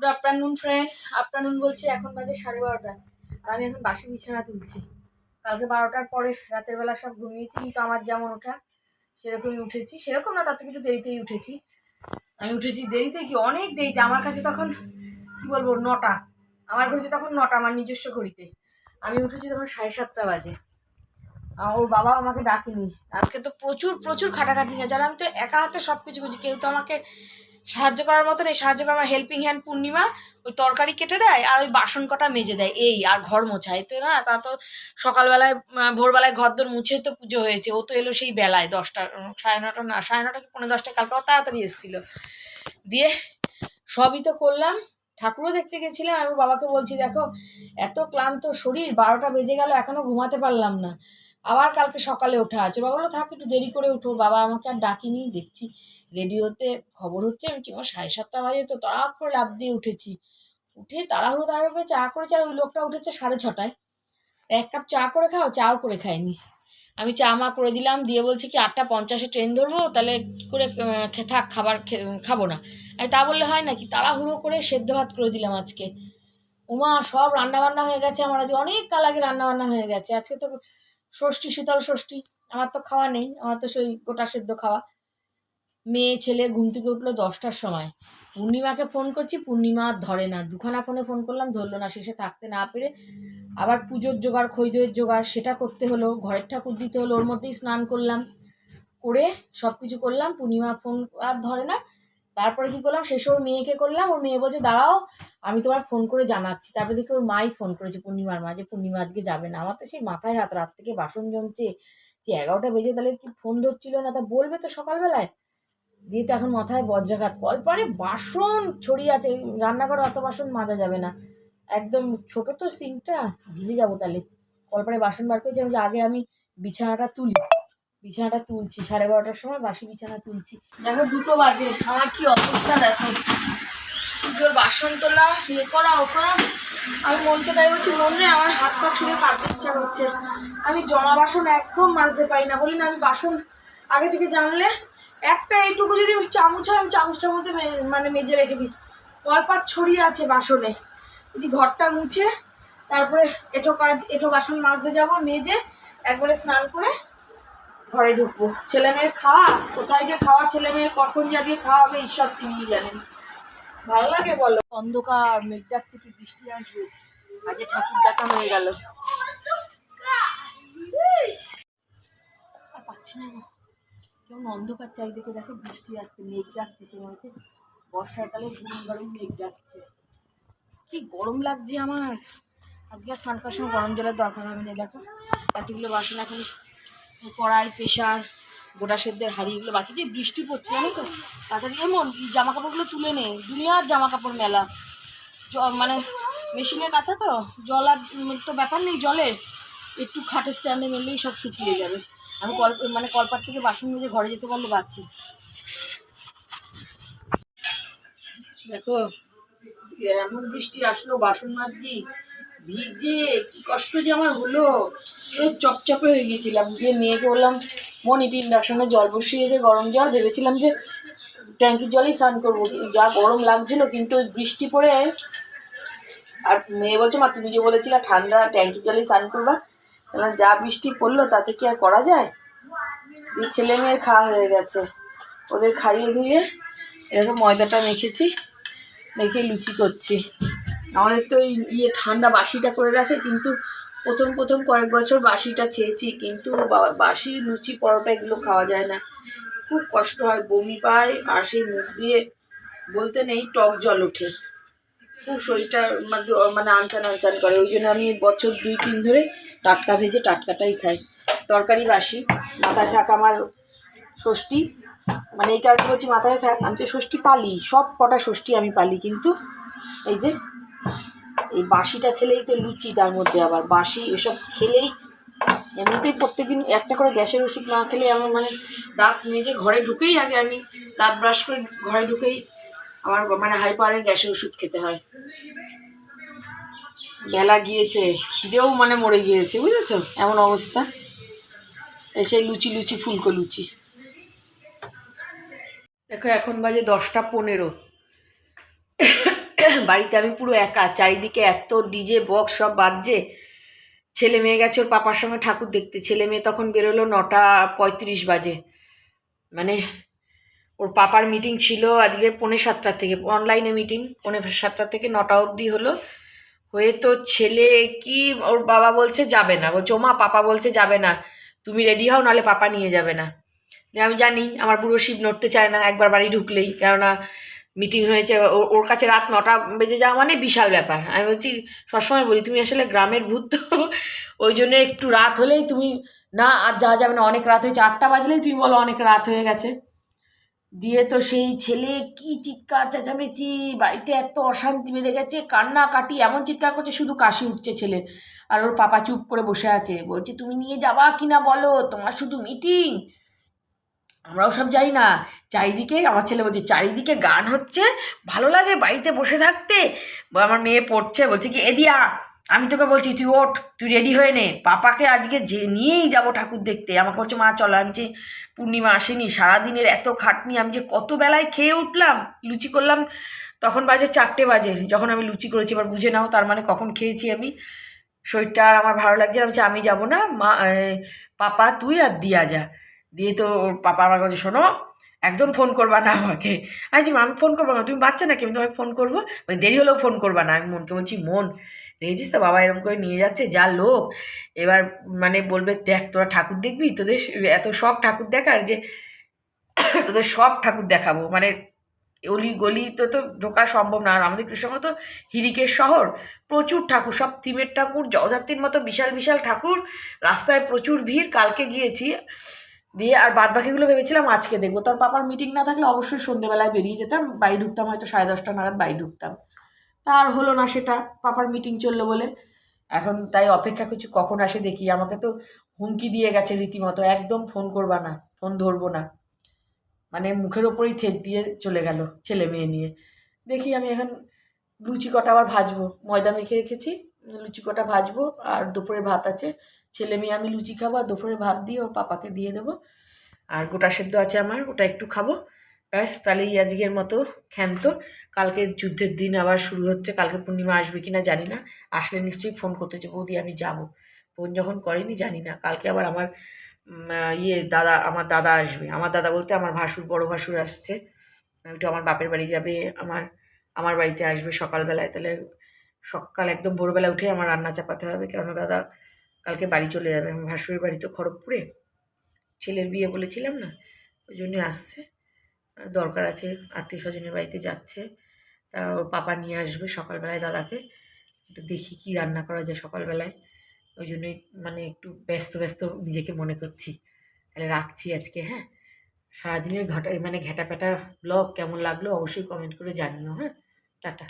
Good afternoon friends afternoon বলছি, এখন বাজে সাড়ে বারোটা। আর আমি এখন বাসি বিছানা তুলছি। কালকে বারোটার পরে রাতের বেলা সব ঘুমিয়েছি, কিন্তু আমার যেমন ওঠা, সেরকমই উঠেছি। সেরকম না থেকে একটু দেরিতেই উঠেছি। আমি উঠেছি দেরিতে কি, অনেক দেরিতে। আমার কাছে তখন, কি বলব, নটা। আমার ঘড়িতে তখন নটা, আমার নিজস্ব ঘড়িতে। আমি উঠেছি তখন সাড়ে সাতটা বাজে। ওর বাবা আমাকে ডাকেনি। আজকে তো প্রচুর প্রচুর খাটাখাটি আছে। আর আমি তো একা হাতে সব কিছু করছি। কেউ তো আমাকে সাহায্য করার মতো নেই সাহায্য করার আমার হেল্পিং হ্যান্ড পূর্ণিমা ওই তরকারি কেটে দেয় আর ওই বাসন কটা মেজে দেয়। এই আর ঘর মোছায়। তো না, তা তো সকালবেলায় ভোরবেলায় ঘর দর মুছে তো পুজো হয়েছে। ও তো এলো সেই বেলায় দশটা সাড়ে নটা না, সাড়ে নটা কি পনেরো দশটা কালকে ও তাড়াতাড়ি এসেছিল। দিয়ে সবই তো করলাম। ঠাকুরও দেখতে গেছিলাম আমি বাবাকে বলছি, দেখো, এত ক্লান্ত শরীর, বারোটা বেজে গেল, এখনও ঘুমাতে পারলাম না। আবার কালকে সকালে ওঠা আছে। বাবা বলল, থাক, একটু দেরি করে উঠো। বাবা আমাকে আর ডাকিনি, দেখছি রেডিওতে খবর হচ্ছে, আমি চিমা সাড়ে সাতটা বাজে তো তাড়া করে লাভ দিয়ে উঠেছি। উঠে তাড়াহুড়ো তাড়াহুড়ো করে চা করেছে আর ওই লোকটা উঠেছে সাড়ে ছটায়। এক কাপ চা করে খাও, চাও করে খায়নি আমি চা মা করে দিলাম, দিয়ে বলছি কি আটটা পঞ্চাশে ট্রেন ধরবো, তাহলে কি করে থাক, খাবার খাব না। তা বললে হয় নাকি? তাড়াহুড়ো করে সেদ্ধ ভাত করে দিলাম আজকে। উমা, সব রান্না বান্না হয়ে গেছে আমার আজ, অনেক কাল আগে রান্না বান্না হয়ে গেছে। আজকে তো ষষ্ঠী, শীতল ষষ্ঠী, আমার তো খাওয়া নেই, আমার তো সেই গোটা সেদ্ধ খাওয়া। মেয়ে ছেলে ঘুম থেকে উঠল দশটার সময়। পূর্ণিমাকে ফোন করছি, পূর্ণিমা ধরে না। দুখানা ফোনে ফোন করলাম, ধরলো না, শেষে থাকতে না পেরে আবার পুজোর জোগাড়, খৈদয়ের জোগাড়, সেটা করতে হলো, ঘরের ঠাকুর দিতে হলো, ওর মধ্যেই স্নান করলাম। করে সব কিছু করলাম, পূর্ণিমা ফোন আর ধরে না। তারপরে কি করলাম, শেষে ওর মেয়েকে করলাম, ওর মেয়ে বলছে, দাঁড়াও, আমি তোমার ফোন করে জানাচ্ছি। তারপরে দেখি ওর মাই ফোন করেছে পূর্ণিমার মা, যে পূর্ণিমা আজকে যাবে না। আমার তো সেই মাথায় হাত, রাত থেকে বাসন জমছে, যে এগারোটা বেজে, তাহলে কি ফোন ধরছিল না? তা বলবে তো সকালবেলায়। দিয়ে তো এখন মাথায় বজ্রাঘাত। কলপারে বাসন ছড়িয়ে আছে রান্নাঘরে অত বাসন মাজা যাবে না। একদম ছোট তো সিঙ্কটা ভিজে যাব তাহলে। কলপারে বাসন বার করেছি, আমি আগে আমি বিছানাটা তুলি। বিছানাটা তুলছি, সাড়ে বারোটার সময় বাসি বিছানা তুলছি। দেখো দুটো বাজে, আমার কি অবস্থা দেখো। পুজোর বাসন তোলা ইয়ে করা, ও করা। আমি মনকে তাই বলছি, মন রে, আমার হাত পা ছুঁড়ে কাঁদতে ইচ্ছা করছে। আমি জমা বাসন একদম মাজতে পারি না। বলি না, আমি বাসন আগে থেকে জানলে একটা এইটুকু যদি চামচ হয় আমি চামচটার মধ্যে মানে মেজে রেখে দিই। কলপাত ছড়িয়ে আছে বাসনে। এই যে ঘরটা মুছে তারপরে এঠো কাজ এঠো বাসন মাজতে যাব মেজে একবারে স্নান করে ঘরে ঢুকবো। ছেলে মেয়ের খাওয়া? কোথায় যে খাওয়া ছেলে মেয়ের কখন যা দিয়ে খাওয়া হবে ঈশ্বর তিনিই জানেন। ভালো লাগে বলো? অন্ধকার মেঘ ডাকছে কি বৃষ্টি আসবে? আজকে ঠাকুর দেখা হয়ে গেল। আর পাচ্ছি না। কেমন অন্ধকার চারিদিকে দেখো বৃষ্টি আসছে, মেঘ ডাকছে সে মনে হচ্ছে বর্ষাকালে গরম গরম, মেঘ ডাকছে। কি গরম লাগছে আমার। আজকে আর করার সময় গরম জলের দরকার হবে না, দেখো। এতগুলো বাসন এখন কড়াই প্রেশার গোটা সেদ্ধের হাঁড়ি, এগুলো বাকি যে বৃষ্টি পড়ছে, জানো তো? তাড়াতাড়ি এমন জামা কাপড়গুলো তুলে নে। দুনিয়ার জামা কাপড় মেলা মানে মেশিনের কাছে তো? জল আর তো ব্যাপার নেই, জলের। একটু খাটের স্ট্যান্ডে মেললেই সব শুকিয়ে যাবে। আমি কল মানে কলপাট থেকে বাসন মেজে ঘরে যেতে পারলে বাঁচি। দেখো, এমন বৃষ্টি আসলো, বাসন মাজছি, ভিজে, কি কষ্ট যে আমার হলো। চপচপে হয়ে গিয়েছিলাম গিয়ে মেয়েকে বললাম, মন ইটি ইন্ডাকশনে জল বসিয়ে দিয়ে গরম জল। ভেবেছিলাম যে ট্যাঙ্কির জলেই স্নান করব। যা গরম লাগছিল, কিন্তু বৃষ্টি পড়ে, আর মেয়ে বলছে, মা, তুমি যে বলেছিলে ঠান্ডা, ট্যাঙ্কির জলেই স্নান করবা। বললাম যা বৃষ্টি পড়ল তাতে কি আর করা যায়? দিয়ে ছেলে মেয়ের খাওয়া হয়ে গেছে। ওদের খাইয়ে ধুয়ে এরকম ময়দাটা মেখেছি, মেখে লুচি করছি। আমাদের তো এই ইয়ে ঠান্ডা বাসিটা করে রাখে, কিন্তু প্রথম প্রথম কয়েক বছর বাসিটা খেয়েছি, কিন্তু বাসি, লুচি, পরোটা এগুলো খাওয়া যায় না। খুব কষ্ট হয়, বমি পায় আর সেই মুখ দিয়ে বলতে নেই, টক জল ওঠে। খুব শরীরটা মানে আনচান আনচান করে। ওই জন্য আমি বছর দুই তিন ধরে টাটকা ভেজে টাটকাটাই খাই। তরকারি বাসি, মাথায় থাক আমার ষষ্ঠী। মানে এই কারণে বলছি মাথায় থাক, আমি তো ষষ্ঠী পালি, সব কটা ষষ্ঠী আমি পালি, কিন্তু এই যে, এই বাসিটা খেলেই তো লুচি তার মধ্যে আবার, বাসি এসব খেলেই এমনিতেই প্রত্যেকদিন একটা করে গ্যাসের ওষুধ না খেলে আমার মানে দাঁত মেজে ঘরে ঢুকেই আগে আমি দাঁত ব্রাশ করে ঘরে ঢুকেই আমার মানে হাই পাওয়ারের গ্যাসের ওষুধ খেতে হয়। বেলা গিয়েছে, খিদেও মানে মরে গিয়েছে, বুঝেছ? এমন অবস্থা। এসে লুচি লুচি, ফুলকো লুচি। দেখো, এখন বাজে দশটা পনেরো। বাড়িতে আমি পুরো একা, চারিদিকে এত ডিজে বক্স সব বাজছে। ছেলে মেয়ে গেছে ওর পাপার সঙ্গে ঠাকুর দেখতে। ছেলে মেয়ে তখন বেরোলো নটা পঁয়ত্রিশ বাজে। মানে ওর পাপার মিটিং ছিল আজকে পৌনে সাতটা থেকে অনলাইনে মিটিং পৌনে সাতটা থেকে নটা অবধি হলো। হয়ে তো ছেলে কি ওর বাবা বলছে যাবে না। বলছে, ওমা, পাপা বলছে যাবে না। তুমি রেডি হও, নাহলে পাপা নিয়ে যাবে না। আমি জানি, আমার বুড়ো শিব নড়তে চায় না, একবার বাড়ি ঢুকলেই। কেননা মিটিং হয়েছে ওর ওর কাছে রাত নটা বেজে যাওয়া মানে বিশাল ব্যাপার। আমি বলছি, সবসময় বলি, তুমি আসলে গ্রামের ভূত তো। ওই জন্য একটু রাত হলেই তুমি, না, আর যাওয়া যাবে না, অনেক রাত হয়েছে, আটটা বাজলেই তুমি বলো, অনেক রাত হয়ে গেছে। দিয়ে তো সেই ছেলে কি চিৎকার চেঁচামেচি, বাড়িতে এত অশান্তি বেঁধে গেছে, কান্না কাটি এমন চিৎকার করছে শুধু কাশি উঠছে ছেলের। আর ওর পাপা চুপ করে বসে আছে, বলছে, তুমি নিয়ে যাবা কি না বলো? তোমার শুধু মিটিং আমরাও সব জানি না, চারিদিকে, আমার ছেলে বলছে, চারিদিকে গান হচ্ছে, ভালো লাগে বাড়িতে বসে থাকতে? আমার মেয়ে পড়ছে, বলছে কি, এদিয়া আমি তোকে বলছি তুই ওঠ তুই রেডি হয়ে নে। পাপাকে আজকে যে নিয়েই যাব ঠাকুর দেখতে। আমাকে বলছে মা চলো আমি যে পূর্ণিমা আসেনি সারাদিনের এত খাটনি আমি যে কত বেলায় খেয়ে উঠলাম লুচি করলাম তখন বাজে চারটে বাজে। যখন আমি লুচি করেছি এবার বুঝে নাও তার মানে কখন খেয়েছি আমি। শরীরটা আর আমার ভালো লাগছে আমি আমি যাব না মা পাপা তুই আর দিয়া যা। দিয়ে তো পাপা আমার কাছে শোনো একদম ফোন করবা না আমাকে। আমি বলছি, আমি ফোন করব না তুমি বাচ্চা নাকি? আমি তোমায় ফোন করব? দেরি হলেও ফোন করবা না। আমি মনকে বলছি মন দেখেছিস তো? বাবা এরকম করে নিয়ে যাচ্ছে, যা লোক। এবার মানে বলবে, দেখ, তোরা ঠাকুর দেখবি? তোদের এত সব ঠাকুর দেখার যে, তোদের সব ঠাকুর দেখাবো। মানে অলি গলি তো তো ঢোকা সম্ভব না। আর আমাদের কৃষ্ণগঞ্জ তো হিরিকের শহর। প্রচুর ঠাকুর, সব থিমের ঠাকুর, জগদ্ধাত্রীর মতো বিশাল বিশাল ঠাকুর। রাস্তায় প্রচুর ভিড়, কালকে গিয়েছি। দিয়ে আর বাদ বাকিগুলো ভেবেছিলাম আজকে দেখব। তোর পাপার মিটিং না থাকলে অবশ্যই সন্ধেবেলায় বেরিয়ে যেতাম। বাড়ি ঢুকতাম হয়তো সাড়ে দশটা নাগাদ, বাড়ি ঢুকতাম। আর হলো না সেটা, পাপার মিটিং চলল বলে। এখন তাই অপেক্ষা করছি, কখন আসে দেখি। আমাকে তো হুমকি দিয়ে গেছে রীতিমতো, একদম ফোন করবা না ফোন ধরবো না। মানে মুখের ওপরেই ঠেক দিয়ে চলে গেল ছেলে মেয়ে নিয়ে। দেখি আমি এখন লুচি কটা আবার ভাজবো। ময়দা মেখে রেখেছি, লুচি কটা ভাজবো, আর দুপুরে ভাত আছে। ছেলে মেয়ে আমি লুচি খাব, আর দুপুরে ভাত দিয়ে ওর পাপাকে দিয়ে দেবো। আর গোটা সেদ্ধ আছে আমার, ওটা একটু খাব। ব্যাস, তাহলেই আজকের মতো ক্ষান্ত কালকে যুদ্ধের দিন আবার শুরু হচ্ছে, কালকে পূর্ণিমা আসবে কি না জানি না। আসলে নিশ্চয়ই ফোন করতে যে, বৌদি, আমি যাব। ফোন যখন করেনি, জানি না। কালকে আবার আমার ইয়ে দাদা, আমার দাদা আসবে। আমার দাদা বলতে আমার ভাসুর, বড় ভাসুর আসছে। একটু আমার বাপের বাড়ি যাবে, আমার আমার বাড়িতে আসবে সকালবেলায়। তাহলে সকাল একদম ভোরবেলা উঠে আমার রান্না চাপাতে হবে। কেননা দাদা কালকে বাড়ি চলে যাবে। আমার ভাসুরের বাড়ি তো খড়গপুরে। ছেলের বিয়ে বলেছিলাম না? ওই জন্যে আসছে। দরকার আছে আত্মীয় স্বজনের বাড়িতে যাচ্ছে, তা ওর পাপা নিয়ে আসবে সকালবেলায় দাদাকে, একটু দেখি কি রান্না করা যায় সকালবেলায়। ওই জন্যই মানে একটু ব্যস্ত ব্যস্ত নিজেকে মনে করছি। তাহলে রাখছি আজকে হ্যাঁ? সারাদিনের ঘটা মানে ঘেটা প্যাটা ব্লগ কেমন লাগল অবশ্যই কমেন্ট করে জানিও হ্যাঁ? টাটা।